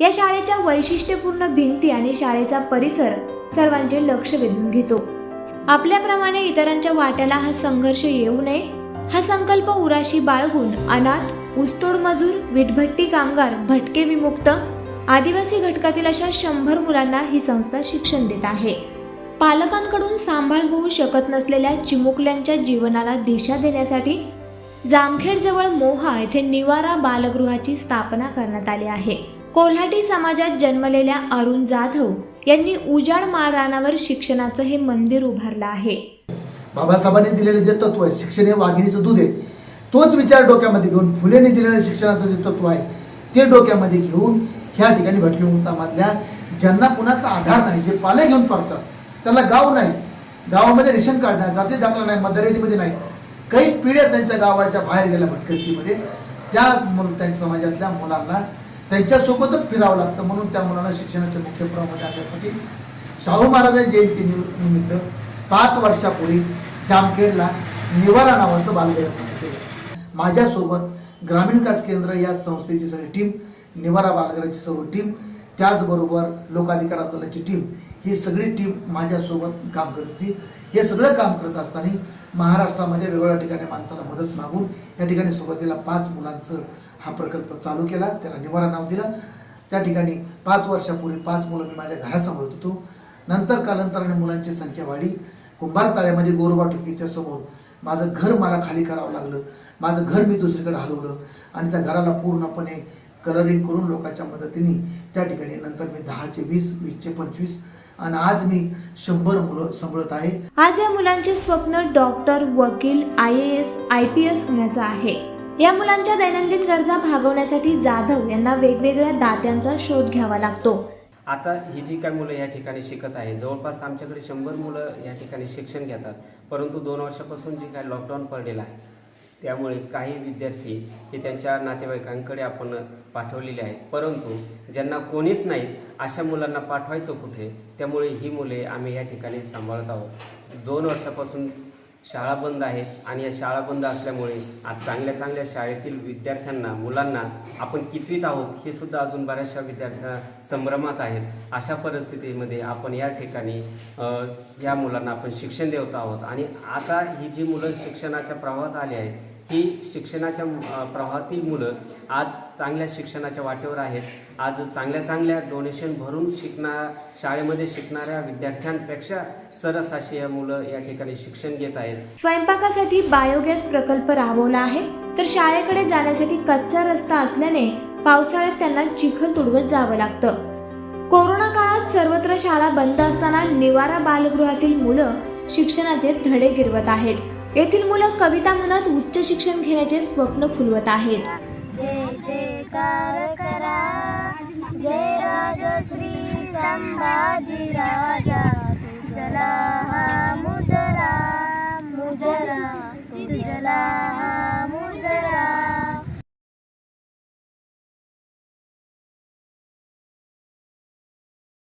या शाळेच्या वैशिष्ट्यपूर्ण भिंती आणि शाळेचा परिसर सर्वांचे लक्ष वेधून घेतो. आपल्याप्रमाणे इतरांच्या वाट्याला हा संघर्ष येऊ नये हा संकल्प उराशी बाळगून अनाथ ऊसतोड मजूर विटभट्टी कामगार भटके विमुक्त आदिवासी घटकातील अशा शंभर मुलांना ही संस्था शिक्षण देत आहे. पालकांकडून सांभाळ होऊ शकत नसलेल्या चिमुकल्यांच्या जीवनाला दिशा देण्यासाठी जामखेडजवळ मोहा येथे निवारा बालगृहाची स्थापना करण्यात आली आहे. कोल्हाटी समाजात जन्मलेल्या अरुण जाधव यांनी उजाड माळरानावर शिक्षणाचं हे मंदिर उभारलं आहे. बाबासाहेबांनी दिलेलं जे तत्व आहे शिक्षण हे वाघिणीचं दूध आहे. तोच विचार डोक्यामध्ये घेऊन फुलेने दिलेलं शिक्षणाचं जे तत्व आहे ते डोक्यामध्ये घेऊन ह्या ठिकाणी भटकी मुक्तामधल्या ज्यांना कुणाचा आधार नाही जे पाले घेऊन पडतात त्याला गाव नाही. गावामध्ये रेशन कार्ड नाही जाती दाखला नाही मतदारयादीमध्ये नाही. काही पिढ्या त्यांच्या गावाच्या बाहेर गेल्या भटकंतीमध्ये. त्या त्यांच्या समाजातल्या मुलांना त्यांच्यासोबतच फिरावं लागतं म्हणून त्या मुलांना शिक्षणाच्या मुख्य प्रमाणे आणण्यासाठी शाहू महाराजांच्या जयंती निमित्त पाच वर्षापूर्वी जामखेडला निवारा नावाचं बालविहार केलं. माझ्यासोबत ग्रामीण विकास केंद्र या संस्थेची सगळी टीम निवारा बालगराची सर्व टीम त्याचबरोबर लोकाधिकार आंदोलनाची टीम ही सगळी टीम माझ्यासोबत काम करत होती. हे सगळं काम करत असताना महाराष्ट्रामध्ये वेगवेगळ्या ठिकाणी माणसाला मदत मागून या ठिकाणी सुरुवातीला पाच मुलांचं हा प्रकल्प चालू केला. त्याला निवारा नाव दिलं. त्या ठिकाणी पाच वर्षापूर्वी पाच मुलं मी माझ्या घरात सांभाळत होतो. नंतर कालांतराने मुलांची संख्या वाढी कुंभार ताळ्यामध्ये गोरोबा टोकीच्या समोर माझं घर मला खाली करावं लागलं. माझं घर मी दुसरीकडे हलवलं आणि त्या घराला पूर्णपणे कलरिंग करून लोकांच्या मदतीने त्या ठिकाणी नंतर मी दहाचे वीस वीसचे पंचवीस आणि आज मी शंभर मुलं सांभाळत आहे. आज या मुलांचे स्वप्न डॉक्टर वकील I A S I P S होण्याचं आहे. या मुलांच्या दैनंदिन गरजा भागवण्यासाठी जाधव यांना वेगवेगळ्या दात्यांचा शोध घ्यावा लागतो. आता ही जी काही मुलं या ठिकाणी शिकत आहे जवळपास आमच्याकडे शंभर मुलं या ठिकाणी शिक्षण घेतात परंतु दोन वर्षापासून जी काही लॉकडाऊन पडलेलं आहे त्यामुळे काही विद्यार्थी हे त्यांच्या नातेवाईकांकडे आपण पाठवलेले आहेत. परंतु ज्यांना कोणीच नाही अशा मुलांना पाठवायचं कुठे? त्यामुळे ही मुले आम्ही या ठिकाणी सांभाळत आहोत. दोन वर्षापासून शाळा बंद आहेत आणि या शाळा बंद असल्यामुळे आज चांगल्या चांगल्या शाळेतील विद्यार्थ्यांना मुलांना आपण कितवीत आहोत हे सुद्धा अजून बऱ्याचशा विद्यार्थ्या संभ्रमात आहेत. अशा परिस्थितीमध्ये आपण या ठिकाणी या मुलांना आपण शिक्षण देत आहोत. आणि आता ही जी मुलं शिक्षणाच्या प्रवाहात आली आहेत ही शिक्षणाच्या प्रवाहातील मुलं आज चांगल्या शिक्षणाच्या वाटेवर आहेत. आज चांगल्या चांगल्या डोनेशन भरून शिकणार शाळेमध्ये शिकणाऱ्या विद्यार्थ्यांपेक्षा सरस अशी या मुलं या ठिकाणी शिक्षण घेत आहेत. स्वयंपाकासाठी बायोगॅस प्रकल्प राबवला आहे. तर शाळेकडे जाण्यासाठी कच्चा रस्ता असल्याने पावसाळ्यात त्यांना चिखल तुडवत जावं लागतं. कोरोना काळात सर्वत्र शाळा बंद असताना निवारा बालगृहातील मुलं शिक्षणाचे धडे गिरवत आहेत. येथील मुलं कविता म्हणत उच्च शिक्षण घेण्याचे स्वप्न फुलवत आहेत. जय राजश्री संभाजी राजा